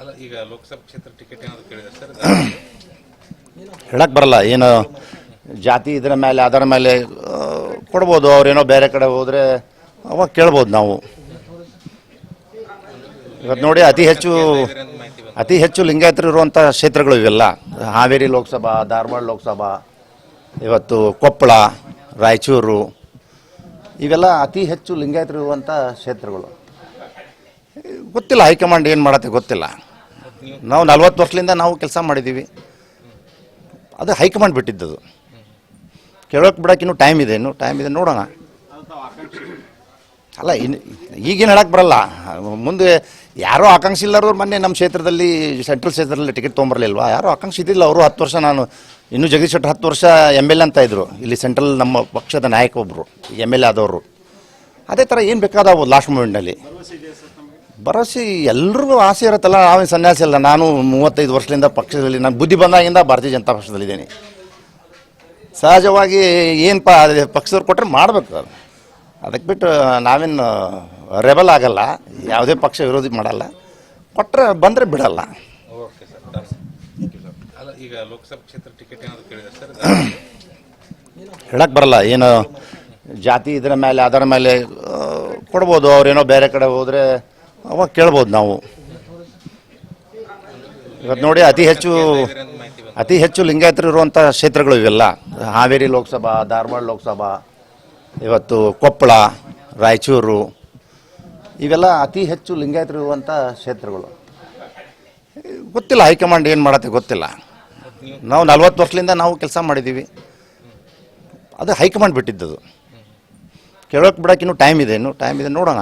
ಅಲ್ಲ ಹೇಳಕ್ಕೆ ಬರಲ್ಲ. ಏನು ಜಾತಿ ಇದರ ಮೇಲೆ, ಅದರ ಮೇಲೆ ಕೊಡ್ಬೋದು. ಅವ್ರೇನೋ ಬೇರೆ ಕಡೆ ಹೋದರೆ ಅವಾಗ ಕೇಳ್ಬೋದು ನಾವು. ಇವತ್ತು ನೋಡಿ ಅತಿ ಹೆಚ್ಚು ಅತಿ ಹೆಚ್ಚು ಲಿಂಗಾಯತರು ಇರುವಂಥ ಕ್ಷೇತ್ರಗಳು ಇವೆಲ್ಲ. ಹಾವೇರಿ ಲೋಕಸಭಾ, ಧಾರವಾಡ ಲೋಕಸಭಾ, ಇವತ್ತು ಕೊಪ್ಪಳ, ರಾಯಚೂರು, ಇವೆಲ್ಲ ಅತಿ ಹೆಚ್ಚು ಲಿಂಗಾಯತರು ಇರುವಂಥ ಕ್ಷೇತ್ರಗಳು. ಗೊತ್ತಿಲ್ಲ, ಹೈಕಮಾಂಡ್ ಏನು ಮಾಡತ್ತೆ ಗೊತ್ತಿಲ್ಲ. ನಾವು ನಲ್ವತ್ತು ವರ್ಷದಿಂದ ನಾವು ಕೆಲಸ ಮಾಡಿದ್ದೀವಿ. ಅದು ಹೈಕಮಾಂಡ್ ಬಿಟ್ಟಿದ್ದದು. ಕೇಳೋಕೆ ಬಿಡೋಕೆ ಇನ್ನೂ ಟೈಮ್ ಇದೆ, ಇನ್ನು ಟೈಮ್ ಇದೆ, ನೋಡೋಣ. ಅಲ್ಲ ಇನ್ನು ಈಗೇನು ಹೇಳಕ್ಕೆ ಬರಲ್ಲ. ಮುಂದೆ ಯಾರೋ ಆಕಾಂಕ್ಷಿ ಇಲ್ಲರೂ ಮೊನ್ನೆ ನಮ್ಮ ಕ್ಷೇತ್ರದಲ್ಲಿ, ಸೆಂಟ್ರಲ್ ಕ್ಷೇತ್ರದಲ್ಲಿ ಟಿಕೆಟ್ ತೊಗೊಂಬರ್ಲಿಲ್ವಾ? ಯಾರೋ ಆಕಾಂಕ್ಷಿ ಇದ್ದಿಲ್ಲ, ಅವರು ಹತ್ತು ವರ್ಷ ನಾನು, ಇನ್ನೂ ಜಗದೀಶ್ ಶೆಟ್ಟರ್ ಹತ್ತು ವರ್ಷ ಎಂ ಎಲ್ ಎ ಅಂತ ಇದ್ದರು ಇಲ್ಲಿ ಸೆಂಟ್ರಲ್ ನಮ್ಮ ಪಕ್ಷದ ನಾಯಕ ಒಬ್ಬರು ಎಂ ಎಲ್ ಎ ಆದವರು. ಅದೇ ಥರ ಏನು ಬೇಕಾದವು ಲಾಸ್ಟ್ ಮೂಮೆಂಟ್ನಲ್ಲಿ ಭರವಸೆ ಎಲ್ರಿಗೂ ಆಸೆ ಇರುತ್ತಲ್ಲ ನಾವೇನು ಸನ್ಯಾಸಿ ಅಲ್ಲ. ನಾನು ಮೂವತ್ತೈದು ವರ್ಷದಿಂದ ಪಕ್ಷದಲ್ಲಿ ನಾನು ಬುದ್ಧಿ ಬಂದಾಗಿಂದ ಭಾರತೀಯ ಜನತಾ ಪಕ್ಷದಲ್ಲಿದ್ದೀನಿ ಸಹಜವಾಗಿ ಏನಪ್ಪ ಪಕ್ಷದವ್ರು ಕೊಟ್ಟರೆ ಮಾಡಬೇಕು ಅದು. ಅದಕ್ಕೆ ಬಿಟ್ಟು ನಾವೇನು ರೆಬಲ್ ಆಗಲ್ಲ. ಯಾವುದೇ ಪಕ್ಷ ವಿರೋಧಿ ಮಾಡಲ್ಲ. ಕೊಟ್ಟರೆ ಬಂದರೆ ಬಿಡಲ್ಲ. ಈಗ ಲೋಕಸಭಾ ಕ್ಷೇತ್ರ ಟಿಕೆಟ್ ಹೇಳಕ್ಕೆ ಬರಲ್ಲ. ಏನು ಜಾತಿ ಇದರ ಮೇಲೆ ಅದರ ಮೇಲೆ ಕೊಡ್ಬೋದು. ಅವ್ರೇನೋ ಬೇರೆ ಕಡೆ ಹೋದರೆ ಅವಾಗ ಕೇಳ್ಬೋದು ನಾವು. ಇವತ್ತು ನೋಡಿ ಅತಿ ಹೆಚ್ಚು ಅತಿ ಹೆಚ್ಚು ಲಿಂಗಾಯತರು ಇರುವಂಥ ಕ್ಷೇತ್ರಗಳು ಇವೆಲ್ಲ. ಹಾವೇರಿ ಲೋಕಸಭಾ, ಧಾರವಾಡ ಲೋಕಸಭಾ, ಇವತ್ತು ಕೊಪ್ಪಳ, ರಾಯಚೂರು, ಇವೆಲ್ಲ ಅತಿ ಹೆಚ್ಚು ಲಿಂಗಾಯತರು ಇರುವಂಥ ಕ್ಷೇತ್ರಗಳು. ಗೊತ್ತಿಲ್ಲ ಹೈಕಮಾಂಡ್ ಏನು ಮಾಡತ್ತೆ ಗೊತ್ತಿಲ್ಲ. ನಾವು ನಲ್ವತ್ತು ವರ್ಷದಿಂದ ನಾವು ಕೆಲಸ ಮಾಡಿದ್ದೀವಿ ಅದು ಹೈಕಮಾಂಡ್ ಬಿಟ್ಟಿದ್ದದು. ಕೇಳೋಕೆ ಬಿಡೋಕೆ ಇನ್ನೂ ಟೈಮ್ ಇದೆ, ಇನ್ನು ಟೈಮ್ ಇದೆ, ನೋಡೋಣ.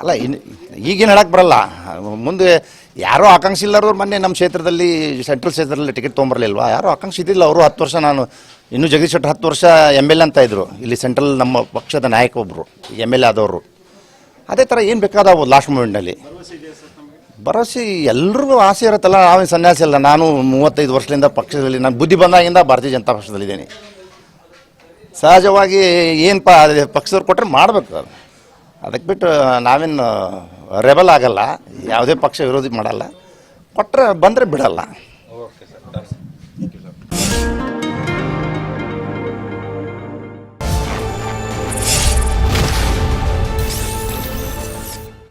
ಅಲ್ಲ ಇನ್ನು ಈಗೇನು ಹೇಳಕ್ಕೆ ಬರಲ್ಲ. ಮುಂದೆ ಯಾರೋ ಆಕಾಂಕ್ಷಿ ಇಲ್ಲರವ್ರು ಮೊನ್ನೆ ನಮ್ಮ ಕ್ಷೇತ್ರದಲ್ಲಿ, ಸೆಂಟ್ರಲ್ ಕ್ಷೇತ್ರದಲ್ಲಿ ಟಿಕೆಟ್ ತೊಗೊಂಬರ್ಲಿಲ್ವಾ? ಯಾರೋ ಆಕಾಂಕ್ಷಿ ಇದ್ದಿಲ್ಲ ಅವರು ಹತ್ತು ವರ್ಷ ನಾನು, ಇನ್ನೂ ಜಗದೀಶ್ ಶೆಟ್ಟರ್ ಹತ್ತು ವರ್ಷ ಎಂ ಎಲ್ ಎ ಅಂತ ಇದ್ದರು ಇಲ್ಲಿ ಸೆಂಟ್ರಲ್ ನಮ್ಮ ಪಕ್ಷದ ನಾಯಕ ಒಬ್ಬರು ಎಂ ಎಲ್ ಎ ಆದವರು. ಅದೇ ಥರ ಏನು ಬೇಕಾದವು ಲಾಸ್ಟ್ ಮೂಮೆಂಟ್ನಲ್ಲಿ ಭರವಸೆ ಎಲ್ರಿಗೂ ಆಸೆ ಇರುತ್ತಲ್ಲ, ನಾವೇನು ಸನ್ಯಾಸಿ ಅಲ್ಲ. ನಾನು ಮೂವತ್ತೈದು ವರ್ಷದಿಂದ ಪಕ್ಷದಲ್ಲಿ, ನಾನು ಬುದ್ಧಿ ಬಂದಾಗಿಂದ ಭಾರತೀಯ ಜನತಾ ಪಕ್ಷದಲ್ಲಿದ್ದೀನಿ. ಸಹಜವಾಗಿ ಏನಪ್ಪ ಪಕ್ಷದವ್ರು ಕೊಟ್ಟರೆ ಮಾಡಬೇಕು ಅದು. ಅದಕ್ಕೆ ಬಿಟ್ಟು ನಾವೇನು ರೆಬಲ್ ಆಗಲ್ಲ ಯಾವುದೇ ಪಕ್ಷ ವಿರೋಧಿ ಮಾಡಲ್ಲ. ಕೊಟ್ಟರೆ ಬಂದರೆ ಬಿಡಲ್ಲ.